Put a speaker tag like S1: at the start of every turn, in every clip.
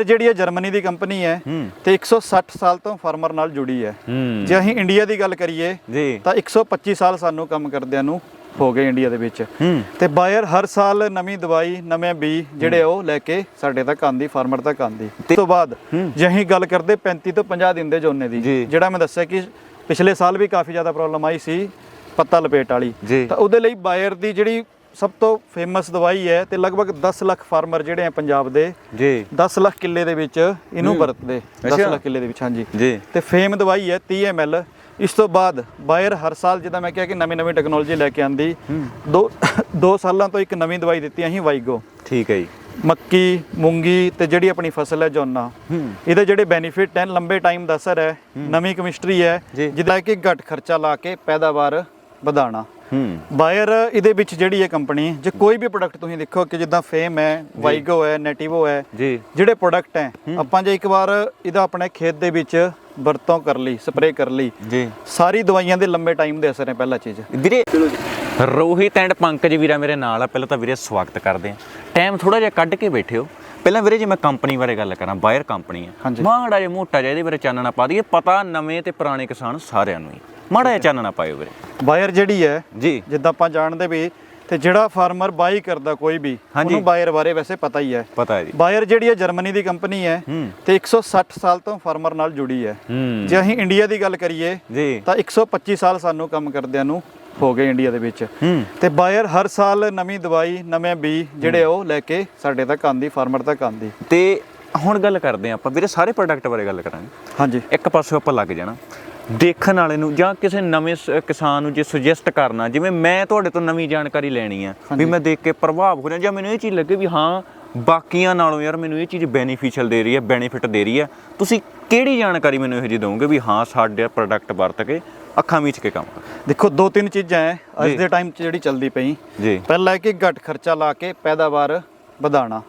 S1: ਤੇ ਜਿਹੜੀ ਇਹ ਜਰਮਨੀ ਦੀ ਕੰਪਨੀ ਹੈ ਤੇ 160 ਸਾਲ ਤੋਂ ਫਾਰਮਰ ਨਾਲ ਜੁੜੀ ਹੈ। ਜੇ ਅਸੀਂ ਇੰਡੀਆ ਦੀ ਗੱਲ ਕਰੀਏ
S2: ਜੀ।
S1: ਤਾਂ 125 ਸਾਲ ਸਾਨੂੰ ਕੰਮ ਕਰਦਿਆਂ ਨੂੰ ਹੋ ਗਏ ਇੰਡੀਆ ਦੇ ਵਿੱਚ। ਤੇ ਬਾਇਰ ਹਰ ਸਾਲ ਨਵੀਂ ਦਵਾਈ ਨਵੇਂ ਬੀ ਜਿਹੜੇ ਉਹ ਲੈ ਕੇ ਸਾਡੇ ਤੱਕ ਆਂਦੀ ਫਾਰਮਰ ਤੱਕ ਆਂਦੀ ਉਸ ਤੋਂ ਬਾਅਦ। ਜੇ ਅਸੀਂ ਗੱਲ ਕਰਦੇ 35 ਤੋਂ 50 ਦਿਨ ਦੇ ਝੋਨੇ ਦੀ। ਜਿਹੜਾ ਮੈਂ ਦੱਸਿਆ ਕਿ ਪਿਛਲੇ ਸਾਲ ਵੀ ਕਾਫੀ ਜ਼ਿਆਦਾ ਪ੍ਰੋਬਲਮ ਆਈ ਸੀ ਪੱਤਾ ਲਪੇਟ ਵਾਲੀ। ਤਾਂ ਉਹਦੇ ਲਈ ਬਾਇਰ ਦੀ ਜਿਹੜੀ ਸਭ ਤੋਂ ਫੇਮਸ ਦਵਾਈ ਹੈ ਤੇ ਲਗਭਗ 10 ਲੱਖ ਫਾਰਮਰ ਜਿਹੜੇ ਆ ਪੰਜਾਬ ਦੇ
S2: ਜੀ।
S1: 10 ਲੱਖ ਕਿੱਲੇ ਦੇ ਵਿੱਚ ਇਹਨੂੰ ਵਰਤਦੇ 10
S2: ਅੱਛਾ।
S1: ਲੱਖ ਕਿੱਲੇ ਦੇ ਵਿੱਚ ਹਾਂਜੀ।
S2: ਜੀ।
S1: ਤੇ ਫੇਮ ਦਵਾਈ ਹੈ 30 ml ਇਸ ਤੋਂ ਬਾਅਦ ਬਾਇਰ ਹਰ ਸਾਲ ਜਿੱਦਾਂ ਮੈਂ ਕਿਹਾ ਕਿ ਨਵੀਂ ਨਵੀਂ ਟੈਕਨੋਲੋਜੀ ਲੈ ਕੇ ਆਂਦੀ ਦੋ ਦੋ ਸਾਲਾਂ ਤੋਂ ਇੱਕ ਨਵੀਂ ਦਵਾਈ ਦਿੱਤੀ ਅਸੀਂ ਵਾਈਗੋ
S2: ਠੀਕ ਹੈ ਜੀ।
S1: ਮੱਕੀ ਮੂੰਗੀ ਤੇ ਜਿਹੜੀ ਆਪਣੀ ਫਸਲ ਹੈ
S2: ਹੂੰ।
S1: ਇਹਦੇ ਜਿਹੜੇ ਬੈਨੀਫਿਟ ਹਨ ਲੰਬੇ ਟਾਈਮ ਦਾ ਅਸਰ ਹੈ ਨਵੀਂ ਕੈਮਿਸਟਰੀ ਹੈ। ਜਿਹਦਾ ਕਿ ਘੱਟ ਖਰਚਾ ਲਾ ਕੇ ਪੈਦਾਵਾਰ ਵਧਾਉਣਾ।
S2: ਹੂੰ
S1: ਬਾਇਰ ਇਹਦੇ ਵਿੱਚ ਜਿਹੜੀ ਹੈ ਕੰਪਨੀ ਜੇ ਕੋਈ ਵੀ ਪ੍ਰੋਡਕਟ ਤੁਸੀਂ ਦੇਖੋ ਕਿ ਜਿੱਦਾਂ ਫੇਮ ਹੈ ਵਾਈਗੋ ਹੈ ਨੈਟਿਵੋ ਹੈ
S2: ਜੀ।
S1: ਜਿਹੜੇ ਪ੍ਰੋਡਕਟ ਹੈ ਆਪਾਂ ਜੇ ਇੱਕ ਵਾਰ ਇਹਦਾ ਆਪਣੇ ਖੇਤ ਦੇ ਵਿੱਚ ਵਰਤੋਂ ਕਰ ਲਈ ਸਪਰੇਅ ਕਰ ਲਈ
S2: ਜੀ।
S1: ਸਾਰੀ ਦਵਾਈਆਂ ਦੇ ਲੰਬੇ ਟਾਈਮ ਦੇ ਅਸਰ ਹੈ ਪਹਿਲਾ ਚੀਜ਼।
S2: ਵੀਰੇ ਰੋਹਿਤ ਐਂਡ ਪੰਕਜ ਵੀਰਾ ਮੇਰੇ ਨਾਲ ਆ ਪਹਿਲਾਂ ਤਾਂ ਵੀਰੇ ਸਵਾਗਤ ਕਰਦੇ ਆ ਟਾਈਮ ਥੋੜਾ ਜਿਹਾ ਕੱਢ ਕੇ ਬੈਠੇ ਹੋ। ਪਹਿਲਾਂ ਵੀਰੇ ਜੇ ਮੈਂ ਕੰਪਨੀ ਬਾਰੇ ਗੱਲ ਕਰਾਂ ਬਾਇਰ ਕੰਪਨੀ ਆ। ਮਾੜਾ ਜਿਹਾ ਮੋਟਾ ਜਿਹਾ ਇਹਦੇ ਬਾਰੇ ਚਾਨਣਾ ਪਾ ਦਈਏ ਪਤਾ ਨਵੇਂ ਤੇ ਪੁਰਾਣੇ ਕਿਸਾਨ ਸਾਰਿਆਂ ਨੂੰ ਹੀ ਮਾੜਾ ਜਿਹਾ ਚਾਨਣਾ ਪਾਇਓ ਵੀਰੇ।
S1: ਬਾਇਰ ਜਿਹੜੀ ਹੈ
S2: ਜੀ।
S1: ਜਿੱਦਾਂ ਆਪਾਂ ਜਾਣਦੇ ਵੀ ਤੇ ਜਿਹੜਾ ਫਾਰਮਰ ਬਾਈ ਕਰਦਾ ਕੋਈ ਵੀ। ਉਹਨੂੰ ਬਾਇਰ ਬਾਰੇ ਵੈਸੇ ਪਤਾ ਹੀ ਹੈ।
S2: ਪਤਾ ਹੈ ਜੀ।
S1: ਬਾਇਰ ਜਿਹੜੀ ਹੈ ਜਰਮਨੀ ਦੀ ਕੰਪਨੀ ਹੈ ਤੇ 160 ਸਾਲ ਤੋਂ ਫਾਰਮਰ ਨਾਲ ਜੁੜੀ ਹੈ। ਜੇ ਅਸੀਂ ਇੰਡੀਆ ਦੀ ਗੱਲ ਕਰੀਏ
S2: ਜੀ।
S1: ਤਾਂ 125 ਸਾਲ ਸਾਨੂੰ ਕੰਮ ਕਰਦਿਆਂ ਨੂੰ ਹੋ ਗਏ ਇੰਡੀਆ ਦੇ ਵਿੱਚ। ਤੇ ਬਾਇਰ ਹਰ ਸਾਲ ਨਵੀਂ ਦਵਾਈ ਨਵੇਂ ਬੀ ਜਿਹੜੇ ਉਹ ਲੈ ਕੇ ਸਾਡੇ ਤੱਕ ਆਂਦੀ ਫਾਰਮਰ ਤੱਕ ਆਂਦੀ
S2: ਤੇ ਹੁਣ ਗੱਲ ਕਰਦੇ ਆ ਆਪਾਂ ਵੀਰੇ ਸਾਰੇ ਪ੍ਰੋਡਕਟ ਬਾਰੇ ਗੱਲ ਕਰਾਂਗੇ।
S1: ਹਾਂਜੀ।
S2: ਇੱਕ ਪਾਸੇ ਆਪਾਂ ਲੱਗ ਜਾਣਾ। ਦੇਖਣ ਵਾਲੇ ਨੂੰ ਜਾਂ ਕਿਸੇ ਨਵੇਂ ਸ- ਕਿਸਾਨ ਨੂੰ ਜੇ ਸੁਜੈਸਟ ਕਰਨਾ ਜਿਵੇਂ ਮੈਂ ਤੁਹਾਡੇ ਤੋਂ ਨਵੀਂ ਜਾਣਕਾਰੀ ਲੈਣੀ ਆ ਵੀ ਮੈਂ ਦੇਖ ਕੇ ਪ੍ਰਭਾਵ ਹੋ ਰਿਹਾ ਜਾਂ ਮੈਨੂੰ ਇਹ ਚੀਜ਼ ਲੱਗੇ ਵੀ ਹਾਂ ਬਾਕੀਆਂ ਨਾਲੋਂ ਯਾਰ ਮੈਨੂੰ ਇਹ ਚੀਜ਼ ਬੈਨੀਫੀਸ਼ੀਅਲ ਦੇ ਰਹੀ ਹੈ ਬੈਨੀਫਿਟ ਦੇ ਰਹੀ ਹੈ ਤੁਸੀਂ ਕਿਹੜੀ ਜਾਣਕਾਰੀ ਮੈਨੂੰ ਇਹੋ ਜਿਹੀ ਦੋਗੇ ਵੀ ਹਾਂ ਸਾਡੇ ਪ੍ਰੋਡਕਟ ਵਰਤ ਕੇ ਅੱਖਾਂ ਮੀਚ ਕੇ ਕੰਮ ਕਰ।
S1: ਦੇਖੋ ਦੋ ਤਿੰਨ ਚੀਜ਼ਾਂ ਹੈ ਅੱਜ
S2: ਜੀ।
S1: ਦੇ ਟਾਈਮ 'ਚ ਜਿਹੜੀ ਚੱਲਦੀ ਪਈ।
S2: ਜੀ।
S1: ਪਹਿਲਾ ਹੈ ਕਿ ਘੱਟ ਖਰਚਾ ਲਾ ਕੇ ਪੈਦਾਵਾਰ ਵਧਾਉਣਾ।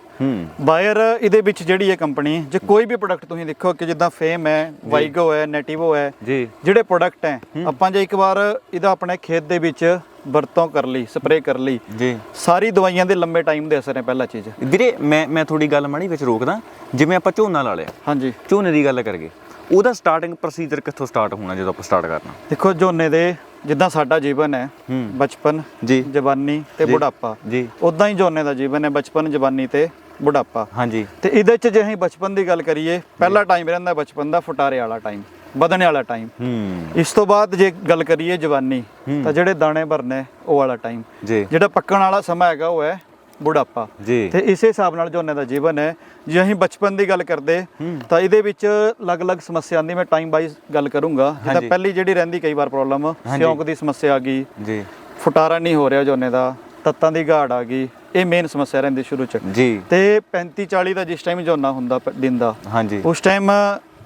S1: ਬਾਇਰ ਇਹਦੇ ਵਿੱਚ ਜਿਹੜੀ ਹੈ ਕੰਪਨੀ ਜੇ ਕੋਈ ਵੀ ਪ੍ਰੋਡਕਟ ਤੁਸੀਂ ਦੇਖੋ ਕਿ ਜਿੱਦਾਂ ਫੇਮ ਹੈ ਵਾਈਗੋ ਹੈ ਨੈਟਿਵੋ ਹੈ
S2: ਜੀ।
S1: ਜਿਹੜੇ ਪ੍ਰੋਡਕਟ ਹੈ ਆਪਾਂ ਜੇ ਇੱਕ ਵਾਰ ਇਹਦਾ ਆਪਣੇ ਖੇਤ ਦੇ ਵਿੱਚ ਵਰਤੋਂ ਕਰ ਲਈ ਸਪਰੇਅ ਕਰ ਲਈ
S2: ਜੀ।
S1: ਸਾਰੀ ਦਵਾਈਆਂ ਦੇ ਲੰਬੇ ਟਾਈਮ ਦੇ ਅਸਰ ਹੈ ਪਹਿਲਾ ਚੀਜ਼।
S2: ਵੀਰੇ ਮੈਂ ਮੈਂ ਥੋੜੀ ਗੱਲ ਮਾੜੀ ਵਿੱਚ ਰੋਕਦਾ ਜਿਵੇਂ ਆਪਾਂ ਝੋਨਾ ਲਾ ਲਿਆ।
S1: ਹਾਂਜੀ।
S2: ਝੋਨੇ ਦੀ ਗੱਲ ਕਰੀਏ ਉਹਦਾ ਸਟਾਰਟਿੰਗ ਪ੍ਰੋਸੀਜਰ ਕਿੱਥੋਂ ਸਟਾਰਟ ਹੋਣਾ ਜਦੋਂ ਆਪਾਂ ਸਟਾਰਟ ਕਰਨਾ?
S1: ਦੇਖੋ ਝੋਨੇ ਦੇ ਜਿੱਦਾਂ ਸਾਡਾ ਜੀਵਨ ਹੈ ਬਚਪਨ
S2: ਜੀ।
S1: ਜਵਾਨੀ ਤੇ। ਬੁਢਾਪਾ
S2: ਜੀ।
S1: ਉਦਾਂ ਹੀ ਝੋਨੇ ਦਾ ਜੀਵਨ ਹੈ ਬਚਪਨ ਜਵਾਨੀ ਤੇ ਬੁਢਾਪਾ।
S2: ਹਾਂਜੀ।
S1: ਤੇ ਇਹਦੇ ਚ ਜੇ ਅਸੀਂ ਬਚਪਨ ਦੀ ਗੱਲ ਕਰੀਏ ਪਹਿਲਾ ਟਾਈਮ ਰਹਿੰਦਾ ਬਚਪਨ ਦਾ ਫੁਟਾਰੇ ਵਾਲਾ ਟਾਈਮ ਵਧਣੇ ਵਾਲਾ ਟਾਈਮ
S2: ਹੂੰ।
S1: ਇਸ ਤੋਂ ਬਾਅਦ ਜੇ ਗੱਲ ਕਰੀਏ ਜਵਾਨੀ। ਤਾਂ ਜਿਹੜੇ ਦਾਣੇ ਭਰਨੇ ਉਹ ਵਾਲਾ ਟਾਈਮ ਜਿਹੜਾ ਪੱਕਣ ਵਾਲਾ ਸਮਾਂ ਹੈਗਾ ਉਹ ਹੈ ਬੁਢਾਪਾ।
S2: ਜੀ।
S1: ਤੇ ਇਸੇ ਹਿਸਾਬ ਨਾਲ ਝੋਨੇ ਦਾ ਜੀਵਨ ਹੈ ਜੇ ਅਸੀਂ ਬਚਪਨ ਦੀ ਗੱਲ ਕਰਦੇ। ਤਾਂ ਇਹਦੇ ਵਿੱਚ ਅਲੱਗ-ਅਲੱਗ ਸਮੱਸਿਆ ਆਉਂਦੀ। ਮੈਂ ਟਾਈਮ ਵਾਈਜ਼ ਗੱਲ ਕਰੂੰਗਾ। ਜਿੱਦਾਂ। ਪਹਿਲੀ ਜਿਹੜੀ ਰਹਿੰਦੀ ਕਈ ਵਾਰ ਪ੍ਰੋਬਲਮ। ਸਿਉਂਕ ਦੀ ਸਮੱਸਿਆ ਆ ਗਈ।
S2: ਜੀ।
S1: ਫੁਟਾਰਾ ਨਹੀਂ ਹੋ ਰਿਹਾ ਝੋਨੇ ਦਾ ਤੱਤਾਂ ਦੀ ਘਾੜ ਆ ਗਈ। ਇਹ ਮੇਨ ਸਮੱਸਿਆ ਰਹਿੰਦੀ ਸ਼ੁਰੂ ਚ।
S2: ਜੀ।
S1: ਤੇ 35 40 ਦਾ ਜਿਸ ਟਾਈਮ ਝੋਨਾ ਹੁੰਦਾ ਦਿਨ ਦਾ
S2: ਹਾਂਜੀ।
S1: ਉਸ ਟਾਈਮ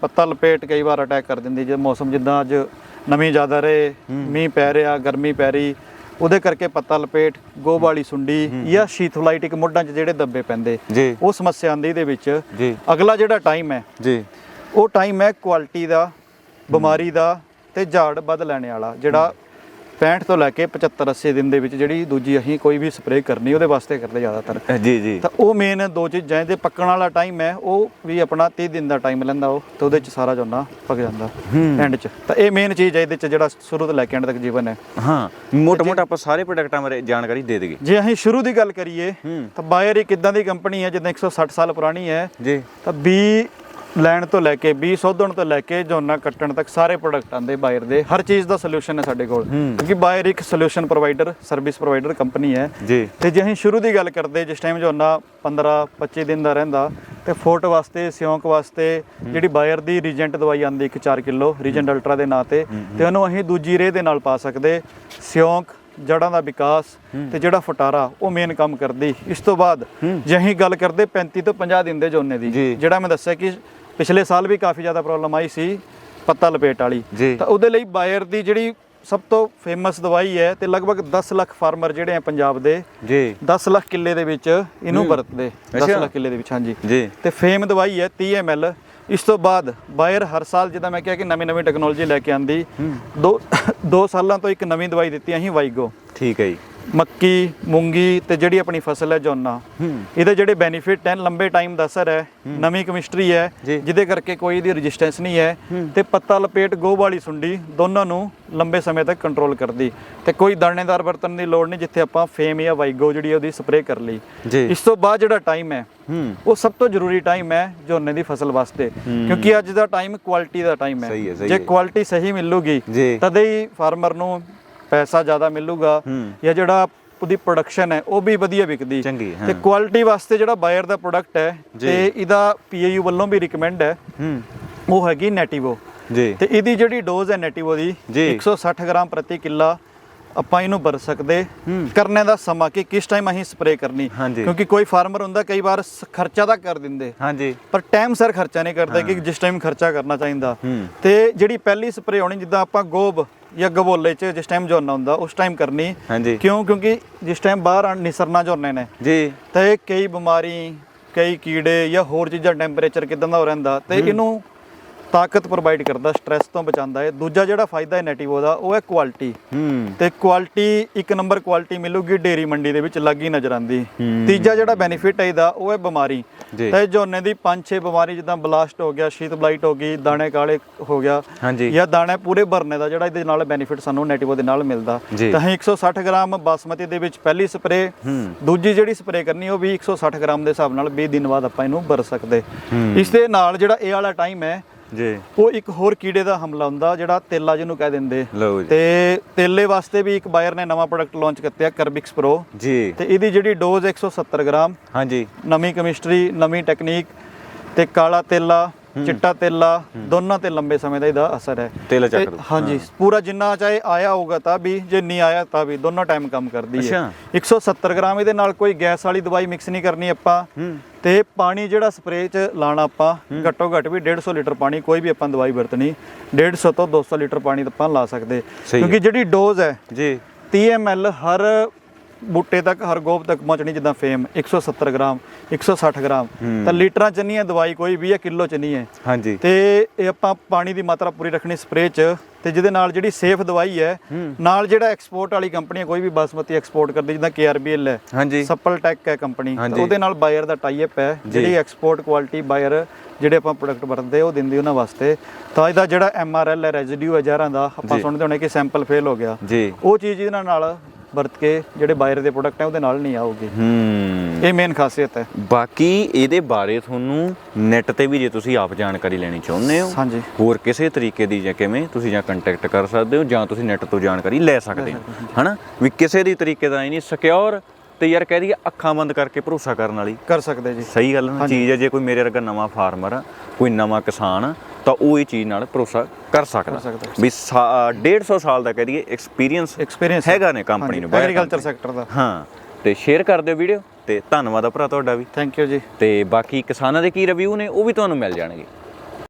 S1: ਪੱਤਾ ਲਪੇਟ ਕਈ ਵਾਰ ਅਟੈਕ ਕਰ ਦਿੰਦੀ ਜੇ ਮੌਸਮ ਜਿੱਦਾਂ ਅੱਜ ਨਵੀਂ ਜ਼ਿਆਦਾ ਰਹੇ ਮੀਂਹ ਪੈ ਰਿਹਾ ਗਰਮੀ ਪੈ ਰਹੀ ਉਹਦੇ ਕਰਕੇ ਪੱਤਾ ਲਪੇਟ ਗੋਬ ਵਾਲੀ ਸੁੰਡੀ ਜਾਂ ਸ਼ੀਥੋਲਾਈਟਿਕ ਮੁੱਢਾਂ 'ਚ ਜਿਹੜੇ ਦੱਬੇ ਪੈਂਦੇ।
S2: ਜੀ।
S1: ਉਹ ਸਮੱਸਿਆ ਆਂਦੀ ਦੇ ਵਿੱਚ।
S2: ਜੀ।
S1: ਅਗਲਾ ਜਿਹੜਾ ਟਾਈਮ ਹੈ
S2: ਜੀ।
S1: ਉਹ ਟਾਈਮ ਹੈ ਕੁਆਲਿਟੀ ਦਾ ਬਿਮਾਰੀ ਦਾ ਤੇ ਝਾੜ ਵੱਧ ਲੈਣੇ ਵਾਲਾ ਜਿਹੜਾ 65 ਤੋਂ ਲੈ ਕੇ 75 80 ਦਿਨ ਦੇ ਵਿੱਚ ਜਿਹੜੀ ਦੂਜੀ ਅਸੀਂ ਕੋਈ ਵੀ ਸਪਰੇਅ ਕਰਨੀ ਉਹਦੇ ਵਾਸਤੇ ਕਰਦੇ ਜ਼ਿਆਦਾਤਰ।
S2: ਜੀ ਜੀ।
S1: ਤਾਂ ਉਹ ਮੇਨ ਦੋ ਚੀਜ਼ਾਂ ਜੇ ਪੱਕਣ ਵਾਲਾ ਟਾਈਮ ਹੈ ਉਹ ਵੀ ਆਪਣਾ 30 ਦਿਨ ਦਾ ਟਾਈਮ ਲੈਂਦਾ ਉਹ ਤੇ ਉਹਦੇ ਚ ਸਾਰਾ ਝੋਨਾ ਪੱਕ ਜਾਂਦਾ ਐਂਡ ਚ। ਤਾਂ ਇਹ ਮੇਨ ਚੀਜ਼ ਹੈ ਇਹਦੇ ਚ ਜਿਹੜਾ ਸ਼ੁਰੂ ਤੋਂ ਲੈ ਕੇ ਐਂਡ ਤੱਕ ਜੀਵਨ ਹੈ।
S2: ਹਾਂ ਮੋਟਾ ਮੋਟਾ ਆਪਾਂ ਸਾਰੇ ਪ੍ਰੋਡਕਟਾਂ ਬਾਰੇ ਜਾਣਕਾਰੀ ਦੇ ਦੇਗੇ
S1: ਜੇ ਅਸੀਂ ਸ਼ੁਰੂ ਦੀ ਗੱਲ ਕਰੀਏ ਤਾਂ ਬਾਇਰ ਇੱਕ ਇਦਾਂ ਦੀ ਕੰਪਨੀ ਹੈ ਜਿੱਦਾਂ 160 ਸਾਲ ਪੁਰਾਣੀ ਹੈ।
S2: ਜੀ।
S1: ਤਾਂ ਬੀ ਲੈਣ ਤੋਂ ਲੈ ਕੇ ਬੀ ਸੋਧਣ ਤੋਂ ਲੈ ਕੇ ਝੋਨਾ ਕੱਟਣ ਤੱਕ ਸਾਰੇ ਪ੍ਰੋਡਕਟ ਆਂਦੇ ਬਾਇਰ ਦੇ ਹਰ ਚੀਜ਼ ਦਾ ਸੋਲੂਸ਼ਨ ਹੈ ਸਾਡੇ ਕੋਲ। ਕਿਉਂਕਿ ਬਾਇਰ ਇੱਕ solution provider service provider company ਹੈ।
S2: ਜੀ।
S1: ਤੇ ਜੇ ਅਸੀਂ ਸ਼ੁਰੂ ਦੀ ਗੱਲ ਕਰਦੇ ਜਿਸ ਟਾਈਮ ਝੋਨਾ 15 25 ਦਿਨ ਦਾ ਰਹਿੰਦਾ ਤੇ ਫੋਟ ਵਾਸਤੇ ਸਿਉਂਕ ਵਾਸਤੇ ਜਿਹੜੀ ਬਾਇਰ ਦੀ ਰੀਜੈਂਟ ਦਵਾਈ ਆਂਦੀ ਇੱਕ 4 ਕਿਲੋ ਰੀਜੈਂਟ ਅਲਟਰਾ ਦੇ ਨਾਂ ਤੇ ਤੇ ਉਹਨੂੰ ਅਸੀਂ ਦੂਜੀ ਰੇਹ ਦੇ ਨਾਲ ਪਾ ਸਕਦੇ ਸਿਉਂਕ ਜੜਾਂ ਦਾ ਵਿਕਾਸ ਤੇ ਜਿਹੜਾ ਫਟਾਰਾ ਉਹ ਮੇਨ ਕੰਮ ਕਰਦੀ। ਇਸ ਤੋਂ ਬਾਅਦ ਜੇ ਅਸੀਂ ਗੱਲ ਕਰਦੇ 35 ਤੋਂ 50 ਦਿਨ ਦੇ ਝੋਨੇ ਦੀ। ਜਿਹੜਾ ਮੈਂ ਦੱਸਿਆ ਕਿ ਪਿਛਲੇ ਸਾਲ ਵੀ ਕਾਫੀ ਜ਼ਿਆਦਾ ਪ੍ਰੋਬਲਮ ਆਈ ਸੀ ਪੱਤਾ ਲਪੇਟ ਵਾਲੀ।
S2: ਜੀ।
S1: ਤਾਂ ਉਹਦੇ ਲਈ ਬਾਇਰ ਦੀ ਜਿਹੜੀ ਸਭ ਤੋਂ ਫੇਮਸ ਦਵਾਈ ਹੈ ਤੇ ਲਗਭਗ 10 ਲੱਖ ਫਾਰਮਰ ਜਿਹੜੇ ਆ ਪੰਜਾਬ ਦੇ
S2: ਜੀ।
S1: 10 ਲੱਖ ਕਿੱਲੇ ਦੇ ਵਿੱਚ ਇਹਨੂੰ ਵਰਤਦੇ 10
S2: ਅੱਛਾ।
S1: ਲੱਖ ਕਿੱਲੇ ਦੇ ਵਿੱਚ ਹਾਂਜੀ।
S2: ਜੀ।
S1: ਤੇ ਫੇਮ ਦਵਾਈ ਹੈ 30 ml ਇਸ ਤੋਂ ਬਾਅਦ ਬਾਇਰ ਹਰ ਸਾਲ ਜਿੱਦਾਂ ਮੈਂ ਕਿਹਾ ਕਿ ਨਵੀਂ ਨਵੀਂ ਟੈਕਨੋਲੋਜੀ ਲੈ ਕੇ ਆਂਦੀ ਦੋ ਦੋ ਸਾਲਾਂ ਤੋਂ ਇੱਕ ਨਵੀਂ ਦਵਾਈ ਦਿੱਤੀ ਅਸੀਂ ਵਾਈਗੋ
S2: ਠੀਕ ਹੈ ਜੀ।
S1: ਮੱਕੀ ਮੂੰਗੀ ਤੇ ਜਿਹੜੀ ਆਪਣੀ ਫਸਲ ਹੈ
S2: ਹੂੰ।
S1: ਇਹਦੇ ਜਿਹੜੇ ਬੈਨੀਫਿਟ ਹੈ ਲੰਬੇ ਟਾਈਮ ਦਾ ਅਸਰ ਹੈ ਨਵੀਂ ਕੈਮਿਸਟਰੀ ਹੈ। ਜਿਹਦੇ ਕਰਕੇ ਕੋਈ ਇਹਦੀ ਰੈਜ਼ਿਸਟੈਂਸ ਨਹੀਂ ਹੈ ਤੇ ਪੱਤਾ ਲਪੇਟ ਗੋਹ ਵਾਲੀ ਸੁੰਡੀ ਦੋਨਾਂ ਨੂੰ ਲੰਬੇ ਸਮੇਂ ਤੱਕ ਕੰਟਰੋਲ ਕਰਦੀ। ਤੇ ਕੋਈ ਦਾਣੇਦਾਰ ਵਰਤਣ ਦੀ ਲੋੜ ਨਹੀਂ ਜਿੱਥੇ ਆਪਾਂ ਫੇਮ ਜਾਂ ਵਾਈਗੋ ਜਿਹੜੀ ਉਹਦੀ ਸਪਰੇਅ ਕਰ ਲਈ। ਇਸ ਤੋਂ ਬਾਅਦ ਜਿਹੜਾ ਟਾਈਮ ਹੈ ਉਹ ਸਭ ਤੋਂ ਜ਼ਰੂਰੀ ਟਾਈਮ ਹੈ ਝੋਨੇ ਦੀ ਫਸਲ ਵਾਸਤੇ। ਕਿਉਂਕਿ ਅੱਜ ਦਾ ਟਾਈਮ ਕੁਆਲਿਟੀ ਦਾ ਟਾਈਮ ਹੈ। ਜੇ। ਕੁਆਲਿਟੀ ਸਹੀ ਮਿਲੂਗੀ ਤਦੇ ਹੀ ਫਾਰਮਰ ਨੂੰ ਪੈਸਾ ਜ਼ਿਆਦਾ ਮਿਲੂਗਾ। ਜਾਂ ਜਿਹੜਾ ਉਹਦੀ ਪ੍ਰੋਡਕਸ਼ਨ ਹੈ ਉਹ ਵੀ ਵਧੀਆ ਵਿਕਦੀ
S2: ਚੰਗੀ।
S1: ਤੇ ਕੁਆਲਿਟੀ ਵਾਸਤੇ ਜਿਹੜਾ ਬਾਇਰ ਦਾ ਪ੍ਰੋਡਕਟ ਹੈ। ਤੇ ਇਹਦਾ ਪੀਏਯੂ ਵੱਲੋਂ ਵੀ ਰეკਮੈਂਡ ਹੈ ਉਹ ਹੈਗੀ ਨੈਟਿਵੋ
S2: ਜੀ
S1: ਤੇ ਇਹਦੀ ਜਿਹੜੀ ਡੋਜ਼ ਹੈ ਨੈਟਿਵੋ ਦੀ
S2: ਜੀ।
S1: 160 ਗ੍ਰਾਮ ਪ੍ਰਤੀ ਕਿੱਲਾ ਆਪਾਂ ਇਹਨੂੰ ਵਰਤ ਸਕਦੇ। ਕਰਨੇ ਦਾ ਸਮਾਂ ਕਿ ਕਿਸ ਟਾਈਮ ਅਸੀਂ ਸਪਰੇਅ ਕਰਨੀ। ਕਿਉਂਕਿ ਕੋਈ ਫਾਰਮਰ ਹੁੰਦਾ ਕਈ ਵਾਰ ਖਰਚਾ ਤਾਂ ਕਰ ਦਿੰਦੇ।
S2: ਹਾਂਜੀ।
S1: ਪਰ ਟਾਈਮ ਸਰ ਖਰਚਾ ਨਹੀਂ ਕਰਦੇ ਕਿ ਜਿਸ ਟਾਈਮ ਖਰਚਾ ਕਰਨਾ ਚਾਹੀਦਾ। ਤੇ ਜਿਹੜੀ ਪਹਿਲੀ ਸਪਰੇਅ ਹੋਣੀ ਜਿੱਦਾਂ ਆਪਾਂ ਗੋਬ ਜਾਂ ਗਬੋਲੇ 'ਚ ਜਿਸ ਟਾਈਮ ਝੋਨਾ ਹੁੰਦਾ ਉਸ ਟਾਈਮ ਕਰਨੀ। ਕਿਉਂ? ਕਿਉਂਕਿ ਜਿਸ ਟਾਈਮ ਬਾਹਰ ਨਿਸਰਨਾ ਝੋਨੇ ਨੇ।
S2: ਜੀ।
S1: ਤੇ ਕਈ ਬਿਮਾਰੀ ਕਈ ਕੀੜੇ ਜਾਂ ਹੋਰ ਚੀਜ਼ਾਂ ਟੈਂਪਰੇਚਰ ਕਿਦਾਂ ਦਾ ਹੋ ਰਹਿੰਦਾ। ਤੇ ਇਹਨੂੰ ਤਾਕਤ ਪ੍ਰੋਵਾਈਡ ਕਰਦਾ ਸਟ੍ਰੈਸ ਤੋਂ ਬਚਾਉਂਦਾ ਹੈ। ਦੂਜਾ ਜਿਹੜਾ ਫਾਇਦਾ ਹੈ ਨੈਟਿਵੋ ਦਾ ਉਹ ਹੈ ਕੁਆਲਿਟੀ
S2: ਹੂੰ।
S1: ਤੇ ਕੁਆਲਿਟੀ ਇੱਕ ਨੰਬਰ ਕੁਆਲਿਟੀ ਮਿਲੂਗੀ ਡੇਰੀ ਮੰਡੀ ਦੇ ਵਿੱਚ ਲੱਗੀ ਨਜ਼ਰ ਆਂਦੀ। ਤੀਜਾ ਜਿਹੜਾ ਬੈਨੀਫਿਟ ਹੈ ਇਹਦਾ ਉਹ ਹੈ ਬਿਮਾਰੀ। ਤੇ ਝੋਨੇ ਦੀ 5-6 ਬਿਮਾਰੀ ਜਿੱਦਾਂ ਬਲਾਸਟ ਹੋ ਗਿਆ ਸ਼ੀਤ ਬਲਾਈਟ ਹੋ ਗਈ ਦਾਣੇ ਕਾਲੇ ਹੋ ਗਿਆ ਜਾਂ ਦਾਣੇ ਪੂਰੇ ਭਰਨੇ ਦਾ ਜਿਹੜਾ ਇਹਦੇ ਨਾਲ ਬੈਨੀਫਿਟ ਸਾਨੂੰ ਨੈਟਿਵੋ ਦੇ ਨਾਲ ਮਿਲਦਾ। ਤਾਂ ਅਸੀਂ 160 ਗ੍ਰਾਮ ਬਾਸਮਤੀ ਦੇ ਵਿੱਚ ਪਹਿਲੀ ਸਪਰੇ ਦੂਜੀ ਜਿਹੜੀ ਸਪਰੇ ਕਰਨੀ ਉਹ ਵੀ 160 ਗ੍ਰਾਮ ਦੇ ਹਿਸਾਬ ਨਾਲ 20 ਦਿਨ ਬਾਅਦ ਆਪਾਂ ਇਹਨੂੰ ਵਰਤ ਸਕਦੇ। ਇਸ ਦੇ ਨਾਲ ਜਿਹੜਾ ਇਹ ਵਾਲਾ ਟਾਈਮ ਹੈ
S2: ਜੀ।
S1: ਉਹ ਇੱਕ ਹੋਰ ਕੀੜੇ ਦਾ ਹਮਲਾ ਹੁੰਦਾ ਜਿਹੜਾ ਤੇਲਾ ਜਿਹਨੂੰ ਕਹਿ ਦਿੰਦੇ।
S2: ਲਓ ਜੀ।
S1: ਤੇ ਤੇਲੇ ਵਾਸਤੇ ਵੀ ਇੱਕ ਬਾਇਰ ਨੇ ਨਵਾਂ ਪ੍ਰੋਡਕਟ ਲਾਂਚ ਕੀਤਾ ਕਰਬਿਕਸ ਪ੍ਰੋ
S2: ਜੀ।
S1: ਤੇ ਇਹਦੀ ਜਿਹੜੀ ਡੋਜ਼ 170 ਗ੍ਰਾਮ
S2: ਹਾਂਜੀ।
S1: ਨਵੀਂ ਕੈਮਿਸਟਰੀ ਨਵੀਂ ਟੈਕਨੀਕ ਤੇ ਕਾਲਾ ਤੇਲਾ ਚਿੱਟਾ ਤੇਲਾ ਦੋਨਾਂ ਤੇ ਲੰਬੇ ਸਮੇਂ ਦਾ ਇਹਦਾ ਅਸਰ ਹੈ।
S2: ਤੇਲ ਚੱਕ ਦੋ
S1: ਹਾਂਜੀ ਪੂਰਾ ਜਿੰਨਾ ਚਾਹੇ ਆਇਆ ਹੋਊਗਾ ਤਾਂ ਵੀ ਜੇ ਨਹੀਂ ਆਇਆ ਤਾਂ ਵੀ ਦੋਨੋਂ ਟਾਈਮ ਕੰਮ ਕਰਦੀ ਹੈ।
S2: ਅੱਛਾ।
S1: 170 ਗ੍ਰਾਮ ਇਹਦੇ ਨਾਲ ਕੋਈ ਗੈਸ ਵਾਲੀ ਦਵਾਈ ਮਿਕਸ ਨਹੀਂ ਕਰਨੀ ਆਪਾਂ। ਤੇ ਪਾਣੀ ਜਿਹੜਾ ਸਪਰੇਅ ਚ ਲਾਣਾ ਆਪਾਂ ਘੱਟੋ ਘੱਟ ਵੀ 150 ਲੀਟਰ ਪਾਣੀ ਕੋਈ ਵੀ ਆਪਾਂ ਦਵਾਈ ਵਰਤਣੀ 150 ਤੋਂ 200 ਲੀਟਰ ਪਾਣੀ ਤਾਂ ਆਪਾਂ ਲਾ ਸਕਦੇ। ਕਿਉਂਕਿ ਜਿਹੜੀ ਡੋਜ਼ ਹੈ
S2: ਜੀ।
S1: 30 ml ਹਰ ਬੂਟੇ ਤੱਕ ਹਰ ਗੋਬ ਤੱਕ ਪਹੁੰਚਣੀ ਜਿੱਦਾਂ ਫੇਮ 170 ਗ੍ਰਾਮ 160 ਗ੍ਰਾਮ। ਤਾਂ ਲੀਟਰਾਂ ਚ ਨਹੀਂ ਹੈ ਦਵਾਈ ਕੋਈ ਵੀ ਹੈ ਕਿਲੋ ਚ ਨਹੀਂ ਹੈ।
S2: ਹਾਂਜੀ।
S1: ਤੇ ਇਹ ਆਪਾਂ ਪਾਣੀ ਦੀ ਮਾਤਰਾ ਪੂਰੀ ਰੱਖਣੀ ਸਪਰੇਅ ਚ ਤੇ ਜਿਹਦੇ ਨਾਲ ਜਿਹੜੀ ਸੇਫ ਦਵਾਈ ਹੈ। ਨਾਲ ਜਿਹੜਾ ਐਕਸਪੋਰਟ ਵਾਲੀ ਕੰਪਨੀ ਹੈ ਕੋਈ ਵੀ ਬਾਸਮਤੀ ਐਕਸਪੋਰਟ ਕਰਦੀ ਜਿੱਦਾਂ KRBL ਹੈ
S2: ਹਾਂਜੀ।
S1: ਸੱਪਲ ਟੈਕ ਹੈ ਕੰਪਨੀ। ਉਹਦੇ ਨਾਲ ਬਾਇਰ ਦਾ ਟਾਈ ਅਪ ਹੈ ਜਿਹੜੀ ਐਕਸਪੋਰਟ ਕੁਆਲਿਟੀ ਬਾਇਰ ਜਿਹੜੇ ਆਪਾਂ ਪ੍ਰੋਡਕਟ ਵਰਤਦੇ ਉਹ ਦਿੰਦੀ ਉਹਨਾਂ ਵਾਸਤੇ। ਤਾਂ ਇਹਦਾ ਜਿਹੜਾ MRL ਹੈ ਰੈਜ਼ਿਡਿਊ ਹੈ ਜ਼ਹਿਰਾਂ ਦਾ ਆਪਾਂ। ਸੁਣਦੇ ਹੋਣੇ ਕਿ ਸੈਂਪਲ ਫੇਲ ਹੋ ਗਿਆ। ਉਹ ਚੀਜ਼ ਇਹਨਾਂ ਨਾਲ ਵਰਤ ਕੇ ਜਿਹੜੇ ਬਾਇਰ ਦੇ ਪ੍ਰੋਡਕਟ ਹੈ ਉਹਦੇ ਨਾਲ ਨਹੀਂ ਆਊਗੀ
S2: ਹੂੰ।
S1: ਇਹ ਮੇਨ ਖਾਸੀਅਤ ਹੈ।
S2: ਬਾਕੀ ਇਹਦੇ ਬਾਰੇ ਤੁਹਾਨੂੰ ਨੈਟ ਤੇ ਵੀ ਜੇ ਤੁਸੀਂ ਆਪ ਜਾਣਕਾਰੀ ਲੈਣੀ ਚਾਹੁੰਦੇ ਹੋ
S1: ਹਾਂਜੀ।
S2: ਹੋਰ ਕਿਸੇ ਤਰੀਕੇ ਦੀ ਜਾਂ ਕਿਵੇਂ ਤੁਸੀਂ ਜਾਂ ਕੰਟੈਕਟ ਕਰ ਸਕਦੇ ਹੋ ਜਾਂ ਤੁਸੀਂ ਨੈਟ ਤੋਂ ਜਾਣਕਾਰੀ ਲੈ ਸਕਦੇ ਹੋ ਹਨਾ? ਵੀ ਕਿਸੇ ਦੀ ਤਰੀਕੇ ਦਾ ਨਹੀਂ ਸਿਕਿਉਰ ਤੇ ਯਾਰ ਕਹਿ ਦਈਏ ਅੱਖਾਂ ਬੰਦ ਕਰਕੇ ਭਰੋਸਾ ਕਰਨ ਵਾਲੀ।
S1: ਕਰ ਸਕਦੇ ਜੀ।
S2: ਸਹੀ ਗੱਲ ਨਾ ਚੀਜ਼ ਹੈ ਜੇ ਕੋਈ ਮੇਰੇ ਵਰਗਾ ਨਵਾਂ ਫਾਰਮਰ ਕੋਈ ਨਵਾਂ ਕਿਸਾਨ ਤਾਂ ਉਹ ਇਹ ਚੀਜ਼ ਨਾਲ ਭਰੋਸਾ ਕਰ ਸਕਦਾ। ਵੀ 150 ਸਾਲ ਦਾ ਕਹਿ ਦਈਏ ਐਕਸਪੀਰੀਅੰਸ
S1: ਐਕਸਪੀਰੀਅੰਸ
S2: ਹੈਗਾ ਨੇ ਕੰਪਨੀ ਨੂੰ
S1: ਐਗਰੀਕਲਚਰ। ਸੈਕਟਰ ਦਾ।
S2: ਹਾਂ ਤੇ ਸ਼ੇਅਰ ਕਰ ਦਿਓ ਵੀਡੀਓ ਤੇ ਧੰਨਵਾਦ ਆ ਭਰਾ ਤੁਹਾਡਾ ਵੀ।
S1: ਥੈਂਕ ਯੂ ਜੀ।
S2: ਤੇ ਬਾਕੀ ਕਿਸਾਨਾਂ ਦੇ ਕੀ ਰਿਵਿਊ ਨੇ ਉਹ ਵੀ ਤੁਹਾਨੂੰ ਮਿਲ ਜਾਣਗੇ।